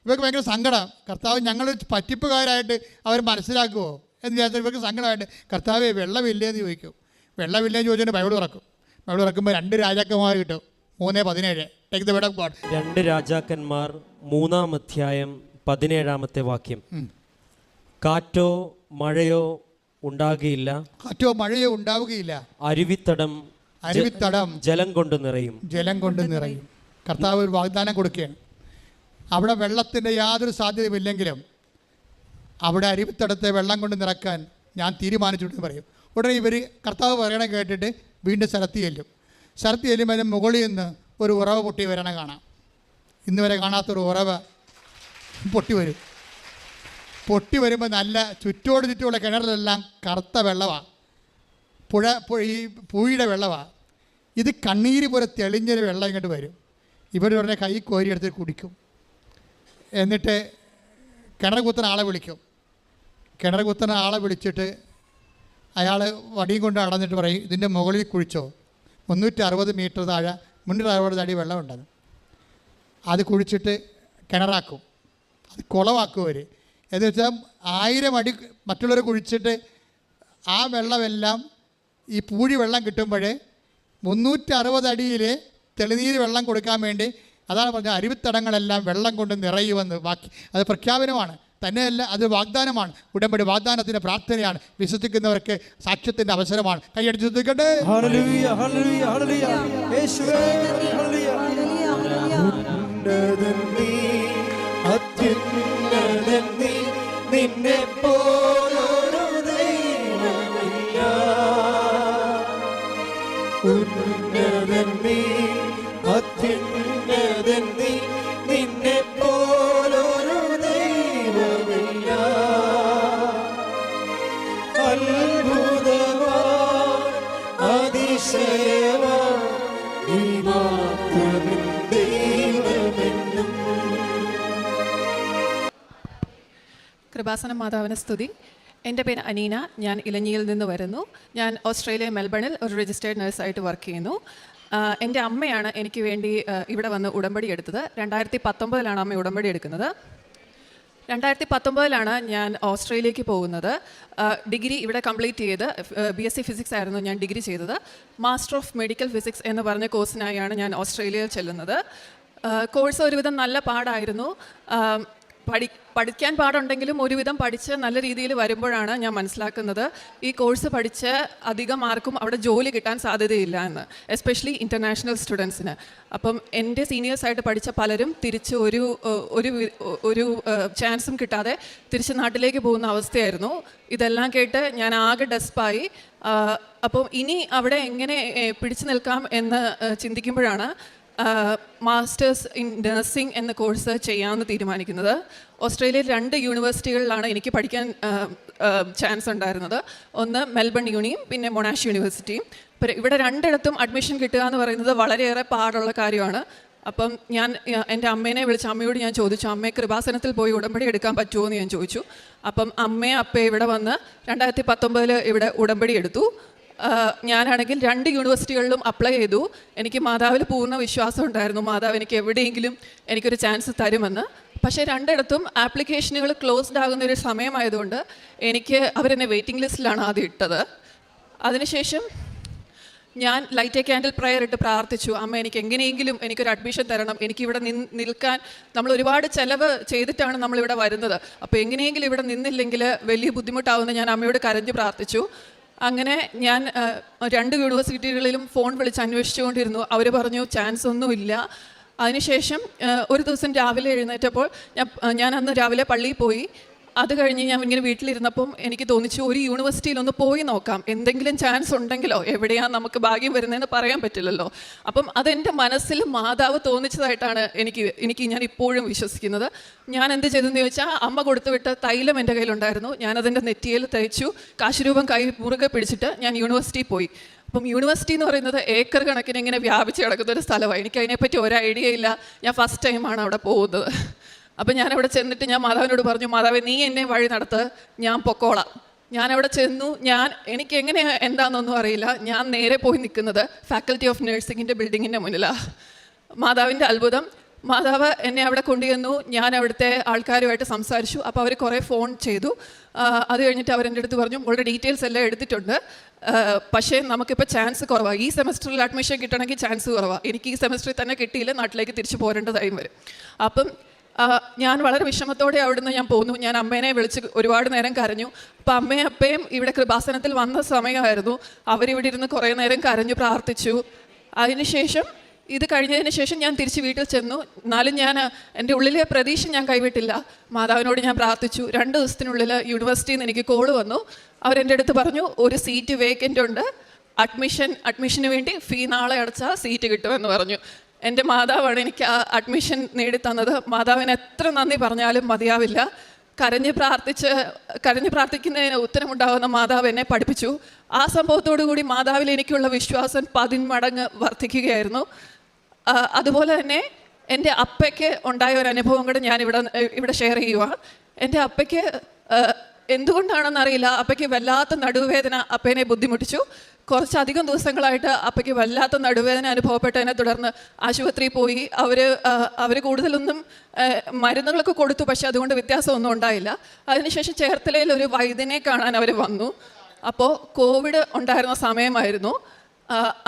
ഇവർക്ക് ഭയങ്കര സങ്കടം. കർത്താവ് ഞങ്ങൾ പറ്റിപ്പുകാരായിട്ട് അവർ മനസ്സിലാക്കുമോ എന്ന് വിചാരിച്ചാൽ ഇവർക്ക് സങ്കടമായിട്ട് കർത്താവ് വെള്ളമില്ലേന്ന് ചോദിക്കും. വെള്ളമില്ലെന്ന് ചോദിച്ചിട്ട് ബൈബിൾ തുറക്കും. ബൈബിൾ തുറക്കുമ്പോൾ രണ്ട് രാജാക്കന്മാർ കിട്ടും. മൂന്ന് പതിനേഴ്. Take the word of God രണ്ട് രാജാക്കന്മാർ മൂന്നാം അധ്യായം പതിനേഴാമത്തെ വാക്യം. കാറ്റോ മഴയോ ഉണ്ടാകുകയില്ല. കാറ്റോ മഴയോ ഉണ്ടാവുകയില്ല. അരുവിത്തടം അരുവിത്തടം ജലം കൊണ്ട് നിറയും. ജലം കൊണ്ട് നിറയും. കർത്താവ് ഒരു വാഗ്ദാനം കൊടുക്കുകയാണ്. അവിടെ വെള്ളത്തിന്റെ യാതൊരു സാധ്യതയുമില്ലെങ്കിലും അവിടെ അരുവിത്തടത്തെ വെള്ളം കൊണ്ട് നിറക്കാൻ ഞാൻ തീരുമാനിച്ചിട്ടെന്ന് പറയും. ഉടനെ ഇവർ കർത്താവ് പറയണം കേട്ടിട്ട് വീണ്ടും സ്ഥലത്ത് ചെല്ലും. സ്ഥലത്ത് ചെല്ലുമ്പോൾ മുകളിൽ നിന്ന് ഒരു ഉറവ പൊട്ടി വരണ കാണാം. ഇന്നുവരെ കാണാത്തൊരു ഉറവ പൊട്ടി വരും. പൊട്ടി വരുമ്പോൾ നല്ല ചുറ്റോട് ചുറ്റുമുള്ള കിണറിലെല്ലാം കറുത്ത വെള്ളമാണ് പുഴ ഈ പൂഴിയുടെ വെള്ളമാണ് ഇത് കണ്ണീര് പോലെ തെളിഞ്ഞൊരു വെള്ളം ഇങ്ങോട്ട് വരും. ഇവർ പറഞ്ഞ കൈ കോരിയെടുത്ത് കുടിക്കും. എന്നിട്ട് കിണർ കുത്തുന്ന ആളെ വിളിക്കും. കിണർ കുത്തുന്ന ആളെ വിളിച്ചിട്ട് അയാൾ വടിയും കൊണ്ട് അടന്നിട്ട് പറയും ഇതിന്റെ മുകളിൽ കുഴിച്ചോ? മുന്നൂറ്റി അറുപത് മീറ്റർ താഴെ മുന്നൂറ്റി അറുപത് അടി വെള്ളമുണ്ടത് അത് കുഴിച്ചിട്ട് കിണറാക്കും. അത് കുളമാക്കും അവർ എന്ന് വെച്ചാൽ ആയിരം അടി മറ്റുള്ളവർ കുഴിച്ചിട്ട് ആ വെള്ളമെല്ലാം ഈ പൂഴി വെള്ളം കിട്ടുമ്പോൾ മുന്നൂറ്ററുപത് അടിയിൽ തെളിനീര് വെള്ളം കൊടുക്കാൻ വേണ്ടി അതാണ് പറഞ്ഞത് അരുവിത്തടങ്ങളെല്ലാം വെള്ളം കൊണ്ട് നിറയുമെന്ന് ബാക്കി അത് പ്രഖ്യാപനമാണ്. തന്നെയല്ല അത് വാഗ്ദാനമാണ്. ഉടമ്പടി വാഗ്ദാനത്തിന്റെ പ്രാർത്ഥനയാണ്. വിശ്വസിക്കുന്നവർക്ക് സാക്ഷ്യത്തിന്റെ അവസരമാണ്. കൈയടിച്ച് ശ്രദ്ധിക്കട്ടെ. ഉന്നതൻ നീ നിന്നെ പോലൊരു ദൈവമില്ല. ഉന്നതൻ നീ അത്യുന്നതൻ നീ നിന്നെ പോലൊരു ദൈവമില്ല. അത്ഭുതമാ അതിശയമാ നീ കൃപാസന മാതാവിന് സ്തുതി. എന്റെ പേര് അനീന. ഞാൻ ഇലഞ്ഞിയിൽ നിന്ന് വരുന്നു. ഞാൻ ഓസ്ട്രേലിയ മെൽബണിൽ ഒരു രജിസ്റ്റേർഡ് നഴ്സായിട്ട് വർക്ക് ചെയ്യുന്നു. എന്റെ അമ്മയാണ് എനിക്ക് വേണ്ടി ഇവിടെ വന്ന് ഉടമ്പടി എടുത്തത്. രണ്ടായിരത്തി പത്തൊമ്പതിലാണ് അമ്മ ഉടമ്പടി എടുക്കുന്നത്. രണ്ടായിരത്തി പത്തൊമ്പതിലാണ് ഞാൻ ഓസ്ട്രേലിയക്ക് പോകുന്നത്. ഡിഗ്രി ഇവിടെ കംപ്ലീറ്റ് ചെയ്ത് ബി എസ് സി ഫിസിക്സ് ആയിരുന്നു ഞാൻ ഡിഗ്രി ചെയ്തത്. മാസ്റ്റർ ഓഫ് മെഡിക്കൽ ഫിസിക്സ് എന്ന് പറഞ്ഞ കോഴ്സിനായാണ് ഞാൻ ഓസ്ട്രേലിയയിൽ ചെല്ലുന്നത്. കോഴ്സ് ഒരുവിധം നല്ല പാടായിരുന്നു. പഠി പഠിക്കാൻ പാടുണ്ടെങ്കിലും ഒരുവിധം പഠിച്ച് നല്ല രീതിയിൽ വരുമ്പോഴാണ് ഞാൻ മനസ്സിലാക്കുന്നത് ഈ കോഴ്സ് പഠിച്ച് അധികം ആർക്കും അവിടെ ജോലി കിട്ടാൻ സാധ്യതയില്ല എന്ന് എസ്പെഷ്യലി ഇന്റർനാഷണൽ സ്റ്റുഡൻസിന് അപ്പം എന്റെ സീനിയേഴ്സായിട്ട് പഠിച്ച പലരും തിരിച്ച് ഒരു ഒരു ഒരു ചാൻസും കിട്ടാതെ തിരിച്ച് നാട്ടിലേക്ക് പോകുന്ന അവസ്ഥയായിരുന്നു. ഇതെല്ലാം കേട്ട് ഞാൻ ആകെ ഡെസ്പായി. അപ്പം ഇനി അവിടെ എങ്ങനെ പിടിച്ചു നിൽക്കാം എന്ന് ചിന്തിക്കുമ്പോഴാണ് മാസ്റ്റേഴ്സ് ഇൻ നഴ്സിംഗ് എന്ന കോഴ്സ് ചെയ്യാമെന്ന് തീരുമാനിക്കുന്നത്. ഓസ്ട്രേലിയയിൽ രണ്ട് യൂണിവേഴ്സിറ്റികളിലാണ് എനിക്ക് പഠിക്കാൻ ചാൻസ് ഉണ്ടായിരുന്നത്. ഒന്ന് മെൽബൺ യൂണിയും പിന്നെ മൊണാഷ് യൂണിവേഴ്സിറ്റിയും. അപ്പോൾ ഇവിടെ രണ്ടിടത്തും അഡ്മിഷൻ കിട്ടുക എന്ന് പറയുന്നത് വളരെയേറെ പാടുള്ള കാര്യമാണ്. അപ്പം ഞാൻ എന്റെ അമ്മേനെ വിളിച്ച അമ്മയോട് ഞാൻ ചോദിച്ചു അമ്മയെ കൃപാസനത്തിൽ പോയി ഉടമ്പടി എടുക്കാൻ പറ്റുമോ? എന്ന് ഞാൻ ചോദിച്ചു. അപ്പം അമ്മയും അപ്പയും ഇവിടെ വന്ന് രണ്ടായിരത്തി പത്തൊമ്പതിൽ ഇവിടെ ഉടമ്പടി എടുത്തു. ഞാനാണെങ്കിൽ രണ്ട് യൂണിവേഴ്സിറ്റികളിലും അപ്ലൈ ചെയ്തു. എനിക്ക് മാതാവിൽ പൂർണ വിശ്വാസം ഉണ്ടായിരുന്നു. മാതാവ് എനിക്ക് എവിടെയെങ്കിലും എനിക്കൊരു ചാൻസ് തരുമെന്ന്. പക്ഷേ രണ്ടിടത്തും ആപ്ലിക്കേഷനുകൾ ക്ലോസ്ഡ് ആകുന്ന ഒരു സമയമായതുകൊണ്ട് എനിക്ക് അവരെന്നെ വെയിറ്റിംഗ് ലിസ്റ്റിലാണ് ആദ്യം ഇട്ടത്. അതിനുശേഷം ഞാൻ ലൈറ്റ് എ ക്യാൻഡിൽ പ്രയർ ഇട്ട് പ്രാർത്ഥിച്ചു. അമ്മ എനിക്ക് എങ്ങനെയെങ്കിലും എനിക്കൊരു അഡ്മിഷൻ തരണം. എനിക്കിവിടെ നിന്ന് നിൽക്കാൻ നമ്മൾ ഒരുപാട് ചിലവ് ചെയ്തിട്ടാണ് നമ്മളിവിടെ വരുന്നത്. അപ്പോൾ എങ്ങനെയെങ്കിലും ഇവിടെ നിന്നില്ലെങ്കിൽ വലിയ ബുദ്ധിമുട്ടാവുമെന്ന് ഞാൻ അമ്മയോട് കരഞ്ഞ് പ്രാർത്ഥിച്ചു. അങ്ങനെ ഞാൻ രണ്ട് യൂണിവേഴ്സിറ്റികളിലും ഫോൺ വിളിച്ച് അന്വേഷിച്ചുകൊണ്ടിരുന്നു. അവർ പറഞ്ഞു ചാൻസ് ഒന്നുമില്ല. അതിനുശേഷം ഒരു ദിവസം രാവിലെ എഴുന്നേറ്റപ്പോൾ ഞാൻ ഞാൻ അന്ന് രാവിലെ പള്ളിയിൽ പോയി. അത് കഴിഞ്ഞ് ഞാൻ ഇങ്ങനെ വീട്ടിലിരുന്നപ്പം എനിക്ക് തോന്നിച്ചു ഒരു യൂണിവേഴ്സിറ്റിയിൽ ഒന്ന് പോയി നോക്കാം. എന്തെങ്കിലും ചാൻസ് ഉണ്ടെങ്കിലോ? എവിടെയാണ് നമുക്ക് ഭാഗ്യം വരുന്നതെന്ന് പറയാൻ പറ്റില്ലല്ലോ. അപ്പം അതെന്റെ മനസ്സിൽ മാതാവ് തോന്നിച്ചതായിട്ടാണ് എനിക്ക് എനിക്ക് ഞാൻ ഇപ്പോഴും വിശ്വസിക്കുന്നത്. ഞാൻ എന്ത് ചെയ്തെന്ന് ചോദിച്ചാൽ അമ്മ കൊടുത്തുവിട്ട തൈലം എന്റെ കയ്യിലുണ്ടായിരുന്നു. ഞാനതിന്റെ നെറ്റിയിൽ തയ്ച്ചു കാശുരൂപം കൈ മുറുകെ പിടിച്ചിട്ട് ഞാൻ യൂണിവേഴ്സിറ്റിയിൽ പോയി. അപ്പം യൂണിവേഴ്സിറ്റി എന്ന് പറയുന്നത് ഏക്കർ കണക്കിന് ഇങ്ങനെ വ്യാപിച്ച് കിടക്കുന്ന ഒരു സ്ഥലമാണ്. എനിക്ക് അതിനെപ്പറ്റി ഒരു ഐഡിയ ഇല്ല. ഞാൻ ഫസ്റ്റ് ടൈമാണ് അവിടെ പോകുന്നത്. അപ്പം ഞാൻ അവിടെ ചെന്നിട്ട് ഞാൻ മാതാവിനോട് പറഞ്ഞു മാതാവേ നീ എന്നെ വഴി നടത്ത് ഞാൻ പൊക്കോളാം. ഞാൻ അവിടെ ചെന്നു ഞാൻ എനിക്ക് എങ്ങനെ എന്താണെന്നൊന്നും അറിയില്ല. ഞാൻ നേരെ പോയി നിൽക്കുന്നത് ഫാക്കൽറ്റി ഓഫ് നഴ്സിംഗിന്റെ ബിൽഡിങ്ങിന്റെ മുന്നിലാണ് മാതാവിന്റെ അത്ഭുതം മാതാവ് എന്നെ അവിടെ കൊണ്ടുചെന്നു. ഞാൻ അവിടുത്തെ ആൾക്കാരുമായിട്ട് സംസാരിച്ചു. അപ്പോൾ അവർ കുറേ ഫോൺ ചെയ്തു. അത് കഴിഞ്ഞിട്ട് അവരെന്റെ അടുത്ത് പറഞ്ഞു മോളുടെ ഡീറ്റെയിൽസ് എല്ലാം എടുത്തിട്ടുണ്ട്. പക്ഷേ നമുക്കിപ്പോൾ ചാൻസ് കുറവാണ് ഈ സെമസ്റ്ററിൽ അഡ്മിഷൻ കിട്ടണമെങ്കിൽ ചാൻസ് കുറവാണ് എനിക്ക് ഈ സെമസ്റ്ററിൽ തന്നെ കിട്ടിയില്ല. നാട്ടിലേക്ക് തിരിച്ചു പോരേണ്ടതായും വരും. അപ്പം ഞാൻ വളരെ വിഷമത്തോടെ അവിടുന്ന് ഞാൻ പോന്നു. ഞാൻ അമ്മേനെ വിളിച്ച് ഒരുപാട് നേരം കരഞ്ഞു. അപ്പം അമ്മയും അപ്പയും ഇവിടെ കൃപാസനത്തിൽ വന്ന സമയമായിരുന്നു. അവരിവിടെ ഇരുന്ന് കുറേ നേരം കരഞ്ഞു പ്രാർത്ഥിച്ചു. അതിനുശേഷം ഇത് കഴിഞ്ഞതിന് ശേഷം ഞാൻ തിരിച്ച് വീട്ടിൽ ചെന്നു. എന്നാലും ഞാൻ എന്റെ ഉള്ളിലെ പ്രതീക്ഷ ഞാൻ കൈവിട്ടില്ല. മാതാവിനോട് ഞാൻ പ്രാർത്ഥിച്ചു. രണ്ട് ദിവസത്തിനുള്ളിൽ യൂണിവേഴ്സിറ്റിയിൽ നിന്ന് എനിക്ക് കോൾ വന്നു. അവരെന്റെ അടുത്ത് പറഞ്ഞു ഒരു സീറ്റ് വേക്കന്റ് ഉണ്ട്. അഡ്മിഷൻ അഡ്മിഷന് വേണ്ടി ഫീ നാളെ അടച്ചാൽ സീറ്റ് കിട്ടുമെന്ന് പറഞ്ഞു. എന്റെ മാതാവാണ് എനിക്ക് ആ അഡ്മിഷൻ നേടിത്തന്നത്. മാതാവിന് എത്ര നന്ദി പറഞ്ഞാലും മതിയാവില്ല. കരഞ്ഞ് പ്രാർത്ഥിച്ച് കരഞ്ഞ് പ്രാർത്ഥിക്കുന്നതിന് ഉത്തരമുണ്ടാകുന്ന മാതാവ് എന്നെ പഠിപ്പിച്ചു. ആ സംഭവത്തോടു കൂടി മാതാവിൽ എനിക്കുള്ള വിശ്വാസം പതിന്മടങ്ങ് വർദ്ധിക്കുകയായിരുന്നു. അതുപോലെ തന്നെ എന്റെ അപ്പയ്ക്ക് ഉണ്ടായ ഒരു അനുഭവം കൂടെ ഞാൻ ഇവിടെ ഇവിടെ ഷെയർ ചെയ്യുക എന്റെ അപ്പയ്ക്ക് എന്തുകൊണ്ടാണെന്നറിയില്ല. അപ്പയ്ക്ക് വല്ലാത്ത നടുവേദന അപ്പേനെ ബുദ്ധിമുട്ടിച്ചു. കുറച്ചധികം ദിവസങ്ങളായിട്ട് അപ്പയ്ക്ക് വല്ലാത്ത നടുവേദന അനുഭവപ്പെട്ടതിനെ തുടർന്ന് ആശുപത്രിയിൽ പോയി. അവർ അവർ കൂടുതലൊന്നും മരുന്നുകളൊക്കെ കൊടുത്തു. പക്ഷേ അതുകൊണ്ട് വ്യത്യാസമൊന്നും ഉണ്ടായില്ല. അതിനുശേഷം ചേർത്തലയിൽ ഒരു വൈദ്യനെ കാണാൻ അവർ വന്നു. അപ്പോൾ കോവിഡ് ഉണ്ടായിരുന്ന സമയമായിരുന്നു.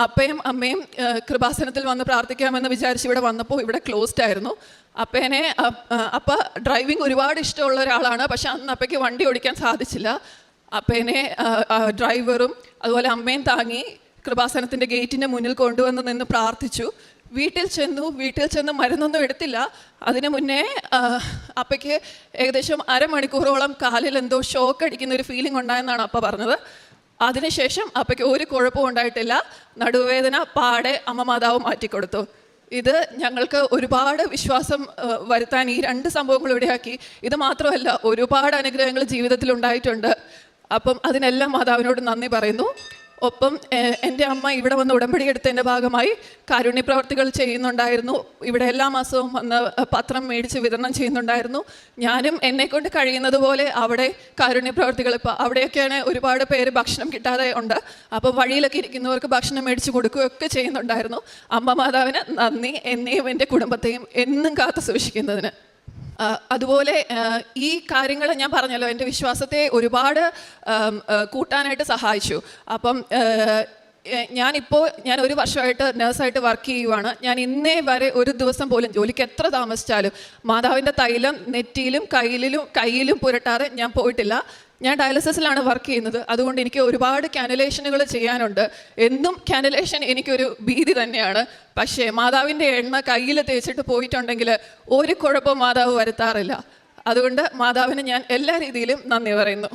അപ്പയും അമ്മയും കൃപാസനത്തിൽ വന്ന് പ്രാർത്ഥിക്കാമെന്ന് വിചാരിച്ച് ഇവിടെ വന്നപ്പോൾ ഇവിടെ ക്ലോസ്ഡ് ആയിരുന്നു. അപ്പേനെ അപ്പ ഡ്രൈവിംഗ് ഒരുപാട് ഇഷ്ടമുള്ള ഒരാളാണ്. പക്ഷെ അന്ന് അപ്പയ്ക്ക് വണ്ടി ഓടിക്കാൻ സാധിച്ചില്ല. അപ്പേനെ ഡ്രൈവറും അതുപോലെ അമ്മയും താങ്ങി കൃപാസനത്തിന്റെ ഗേറ്റിന്റെ മുന്നിൽ കൊണ്ടുവന്ന് നിന്ന് പ്രാർത്ഥിച്ചു. വീട്ടിൽ ചെന്നു വീട്ടിൽ ചെന്ന് മരുന്നൊന്നും എടുത്തില്ല. അതിനു മുന്നേ അപ്പയ്ക്ക് ഏകദേശം അരമണിക്കൂറോളം കാലിൽ എന്തോ ഷോക്ക് അടിക്കുന്ന ഒരു ഫീലിംഗ് ഉണ്ടായെന്നാണ് അപ്പ പറഞ്ഞത്. അതിനുശേഷം അപ്പയ്ക്ക് ഒരു കുഴപ്പവും ഉണ്ടായിട്ടില്ല. നടുവേദന പാടെ അമ്മ മാതാവ് മാറ്റിക്കൊടുത്തു. ഇത് ഞങ്ങൾക്ക് ഒരുപാട് വിശ്വാസം വരുത്താൻ ഈ രണ്ട് സംഭവങ്ങൾ ഇവിടെയാക്കി ഇത് മാത്രമല്ല ഒരുപാട് അനുഗ്രഹങ്ങൾ ജീവിതത്തിൽ ഉണ്ടായിട്ടുണ്ട്. അപ്പം അതിനെല്ലാം മാതാവിനോട് നന്ദി പറയുന്നു. ഒപ്പം എന്റെ അമ്മ ഇവിടെ വന്ന് ഉടമ്പടി എടുത്തതിന്റെ ഭാഗമായി കാരുണ്യപ്രവർത്തികൾ ചെയ്യുന്നുണ്ടായിരുന്നു. ഇവിടെ എല്ലാ മാസവും വന്ന് പത്രം മേടിച്ച് വിതരണം ചെയ്യുന്നുണ്ടായിരുന്നു. ഞാനും എന്നെക്കൊണ്ട് കഴിയുന്നത് പോലെ അവിടെ കാരുണ്യ പ്രവർത്തികൾ ഇപ്പോൾ അവിടെയൊക്കെയാണ് ഒരുപാട് പേര് ഭക്ഷണം കിട്ടാതെ ഉണ്ട്. അപ്പോൾ വഴിയിലൊക്കെ ഇരിക്കുന്നവർക്ക് ഭക്ഷണം മേടിച്ച് കൊടുക്കുകയൊക്കെ ചെയ്യുന്നുണ്ടായിരുന്നു. അമ്മ മാതാവിന് നന്ദി എന്നെയും എന്റെ കുടുംബത്തെയും എന്നും കാത്തു സൂക്ഷിക്കുന്നതിന്. അതുപോലെ ഈ കാര്യങ്ങൾ ഞാൻ പറഞ്ഞല്ലോ എന്റെ വിശ്വാസത്തെ ഒരുപാട് കൂട്ടാനായിട്ട് സഹായിച്ചു. അപ്പം ഞാനിപ്പോൾ ഞാൻ ഒരു വർഷമായിട്ട് നേഴ്സായിട്ട് വർക്ക് ചെയ്യുവാണ്. ഞാൻ ഇന്നേ വരെ ഒരു ദിവസം പോലും ജോലിക്ക് എത്ര താമസിച്ചാലും മാതാവിന്റെ തൈലം നെറ്റിയിലും കയ്യിലും കയ്യിലും പുരട്ടാതെ ഞാൻ പോയിട്ടില്ല. ഞാൻ ഡയാലിസിസിലാണ് വർക്ക് ചെയ്യുന്നത്. അതുകൊണ്ട് എനിക്ക് ഒരുപാട് കാനുലേഷനുകൾ ചെയ്യാനുണ്ട്. എന്നും കാനുലേഷൻ എനിക്കൊരു ഭീതി തന്നെയാണ്. പക്ഷേ മാതാവിന്റെ എണ്ണ കയ്യിൽ തേച്ചിട്ട് പോയിട്ടുണ്ടെങ്കിൽ ഒരു കുഴപ്പവും മാതാവ് വരുത്താറില്ല. അതുകൊണ്ട് മാതാവിന് ഞാൻ എല്ലാ രീതിയിലും നന്ദി പറയുന്നു.